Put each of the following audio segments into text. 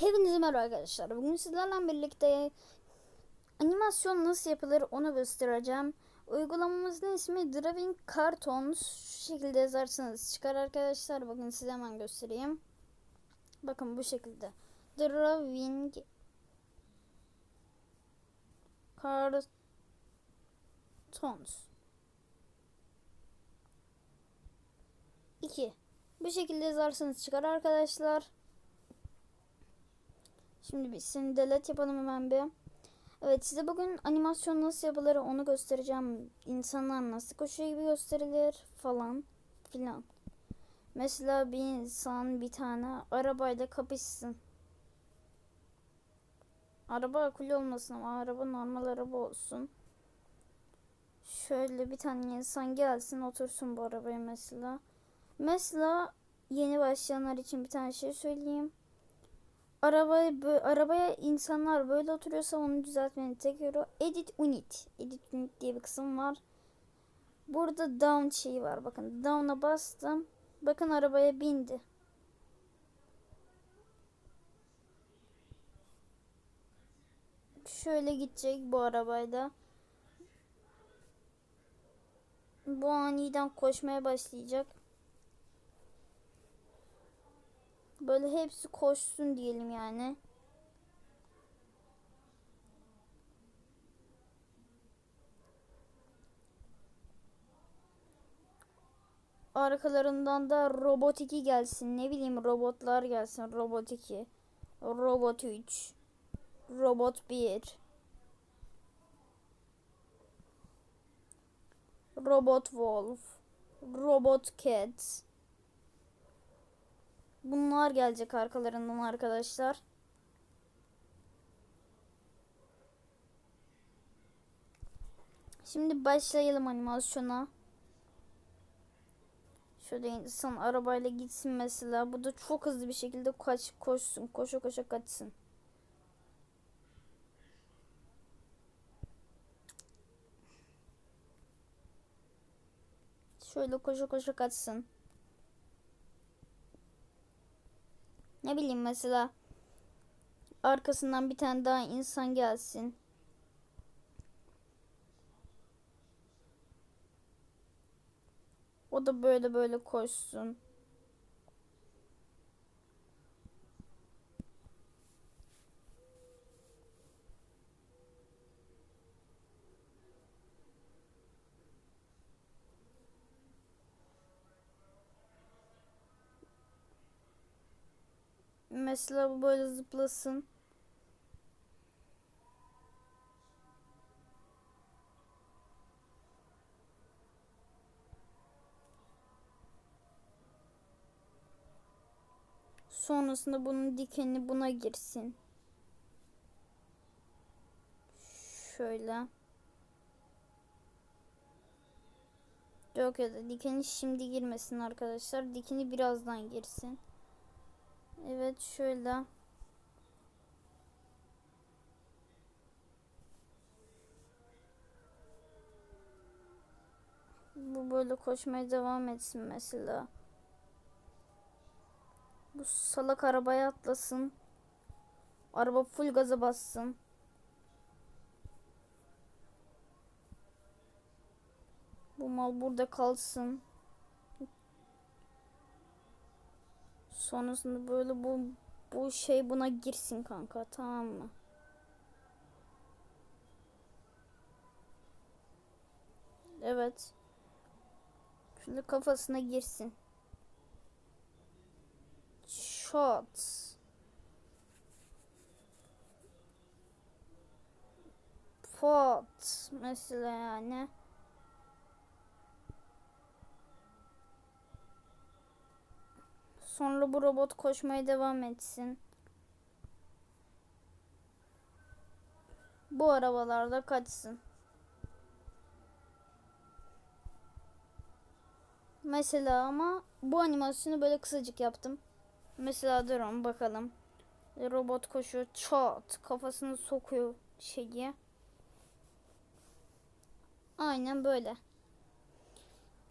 Hepinize merhaba arkadaşlar. Bugün sizlerle birlikte animasyon nasıl yapılır onu göstereceğim. Uygulamamızın ismi Drawing Cartoons. Şu şekilde yazarsanız çıkar arkadaşlar. Bakın size hemen göstereyim. Bakın bu şekilde. Drawing Cartoons. 2. Bu şekilde yazarsanız çıkar arkadaşlar. Şimdi biz seni delete yapalım hemen bir. Evet size bugün animasyon nasıl yapılır onu göstereceğim. İnsanlar nasıl koşuyor gibi gösterilir falan filan. Mesela bir insan bir tane arabayla kapışsın. Araba akıllı olmasın ama araba normal araba olsun. Şöyle bir tane insan gelsin otursun bu arabaya mesela. Mesela yeni başlayanlar için bir tane şey söyleyeyim. Arabaya, bö- arabaya insanlar böyle oturuyorsa onu düzeltmenin tek yolu Edit Unit. Edit Unit diye bir kısım var. Burada down şeyi var. Bakın down'a bastım. Bakın arabaya bindi. Şöyle gidecek bu arabayla. Bu aniden koşmaya başlayacak. Böyle hepsi koşsun diyelim yani. Arkalarından da robot 2 gelsin. Ne bileyim robotlar gelsin. Robot 2. Robot 3. Robot 1. Robot Wolf. Robot Cat. Bunlar gelecek arkalarından arkadaşlar. Şimdi başlayalım animasyona. Şöyle insan arabayla gitsin mesela. Bu da çok hızlı bir şekilde kaç koşsun. Koşa koşa kaçsın. Şöyle koşa koşa kaçsın. Ne bileyim mesela arkasından bir tane daha insan gelsin. O da böyle böyle koşsun. Mesela bu böyle zıplasın. Sonrasında bunun dikeni buna girsin. Şöyle. Yok ya da dikeni şimdi girmesin arkadaşlar. Dikeni birazdan girsin. Evet şöyle. Bu böyle koşmaya devam etsin mesela. Bu salak arabaya atlasın. Araba full gaza bassın. Bu mal burada kalsın. Sonrasında böyle bu bu şey buna girsin kanka tamam mı? Evet. Şöyle kafasına girsin. Shot. Pot mesela yani. Sonra bu robot koşmaya devam etsin. Bu arabalarda kaçsın. Mesela ama bu animasyonu böyle kısacık yaptım. Mesela durun bakalım. Robot koşuyor çat kafasını sokuyor şeyi. Aynen böyle.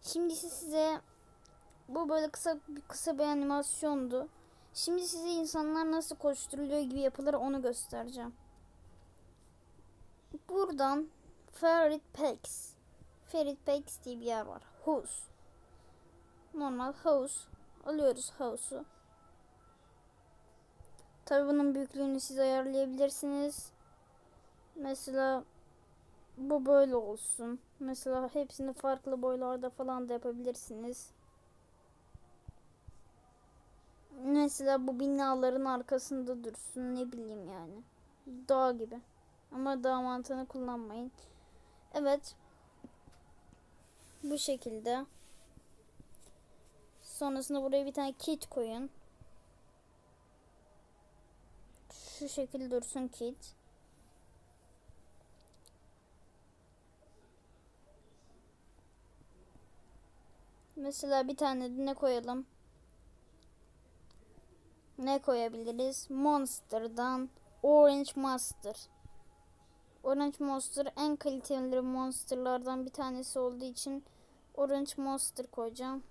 Şimdi size bu böyle kısa kısa bir animasyondu. Şimdi size insanlar nasıl koşturuluyor gibi yapılır onu göstereceğim. Buradan Ferit Pex. Ferit Pex diye bir yer var. House. Normal house. Alıyoruz house'u. Tabi bunun büyüklüğünü siz ayarlayabilirsiniz. Mesela bu böyle olsun. Mesela hepsini farklı boylarda falan da yapabilirsiniz. Mesela bu binaların arkasında dursun ne bileyim yani. Dağ gibi. Ama dağ mantığını kullanmayın. Evet. Bu şekilde. Sonrasında buraya bir tane kit koyun. Şu şekilde dursun kit. Mesela bir tane ne koyalım? Ne koyabiliriz? Monster'dan Orange Monster. Orange Monster en kaliteli monsterlardan bir tanesi olduğu için Orange Monster koyacağım.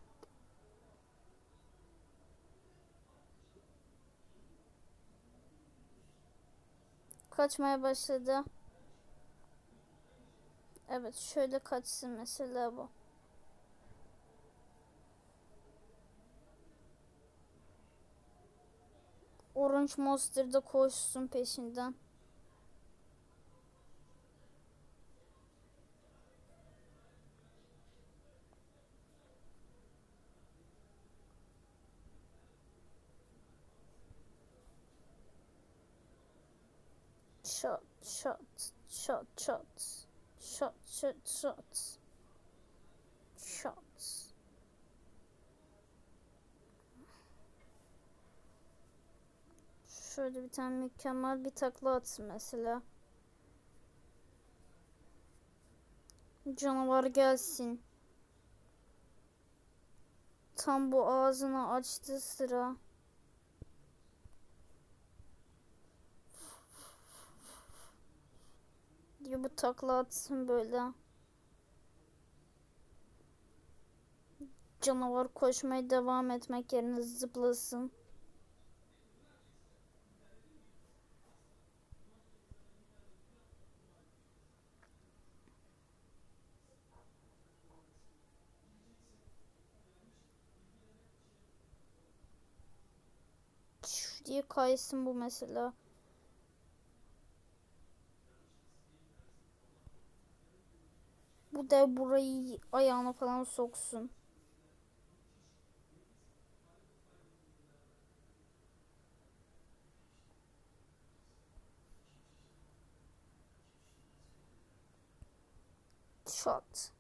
Kaçmaya başladı. Evet şöyle kaçsın mesela bu. Orange Monster da koşsun peşinden. Shot, shot, shot, shots. Shot, shot, shots. Shots. Şöyle bir tane mükemmel bir takla atsın mesela. Canavar gelsin. Tam bu ağzını açtığı sıra. diye bu takla atsın böyle. Canavar koşmaya devam etmek yerine zıplasın. Diye kaysın bu mesela. Bu da burayı ayağına falan soksun. Shot.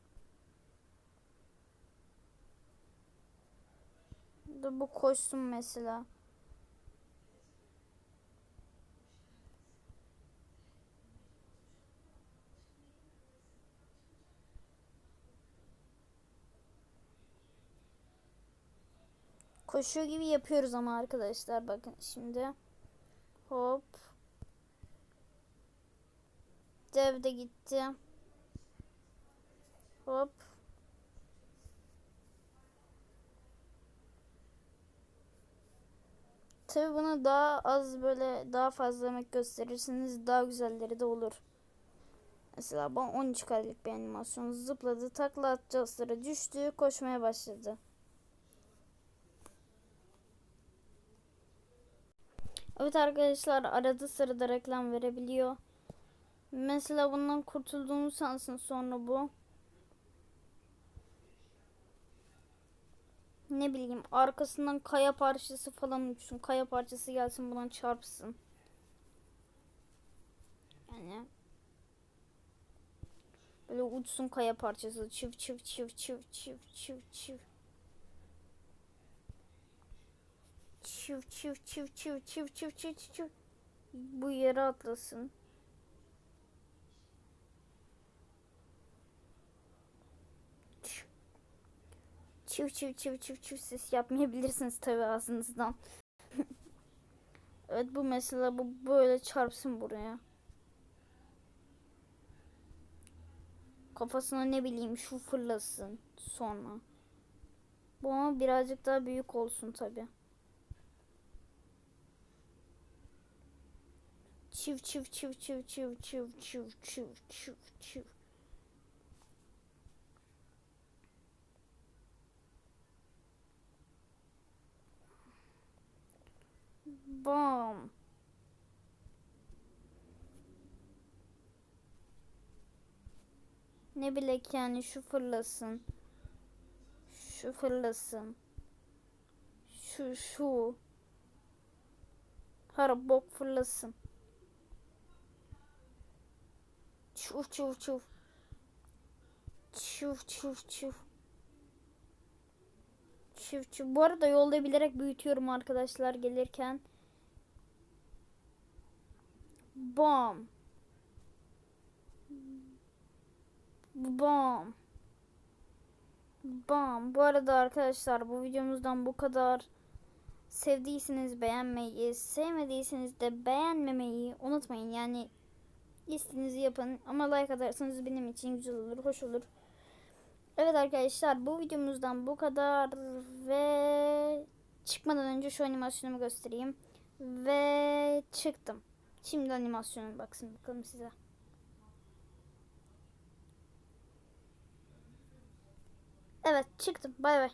Da bu koşsun mesela. Koşuyor gibi yapıyoruz ama arkadaşlar bakın şimdi. Hop. Dev de gitti. Hop. Tabi bunu daha az böyle daha fazla emek gösterirseniz daha güzelleri de olur. Mesela bu 13 karelik bir animasyon zıpladı takla atacağız sıra düştü koşmaya başladı. Evet arkadaşlar arada sırada reklam verebiliyor. Mesela bundan kurtulduğunu sansın sonra bu. Ne bileyim arkasından kaya parçası falan uçsun. Kaya parçası gelsin buna çarpsın. Yani böyle uçsun kaya parçası. Çıv çıv çıv çıv çıv çıv çıv. Çiv çiv çiv çiv çiv çiv çiv çiv. Bu yere atlasın. Çiv çiv çiv çiv çiv ses yapmayabilirsiniz tabi ağzınızdan. evet bu mesela bu böyle çarpsın buraya. Kafasına ne bileyim şu fırlasın sonra. Bu ama birazcık daha büyük olsun tabi. Çiv çiv çiv çiv çiv çiv çiv çiv çiv çiv. Bam. Ne bilek yani şu fırlasın. Şu fırlasın. Şu şu. Her bok fırlasın. Çuf çuf çuf. Çuf çuf çuf. Çuf çuf. Bu arada yolda bilerek büyütüyorum arkadaşlar gelirken. Bam. Bam. Bam. Bu arada arkadaşlar bu videomuzdan bu kadar. Sevdiyseniz beğenmeyi, sevmediyseniz de beğenmemeyi unutmayın. Yani istediğinizi yapın ama like atarsanız benim için güzel olur, hoş olur. Evet arkadaşlar bu videomuzdan bu kadar ve çıkmadan önce şu animasyonumu göstereyim. Ve çıktım. Şimdi animasyonum baksın bakalım size. Evet çıktım. Bay bay.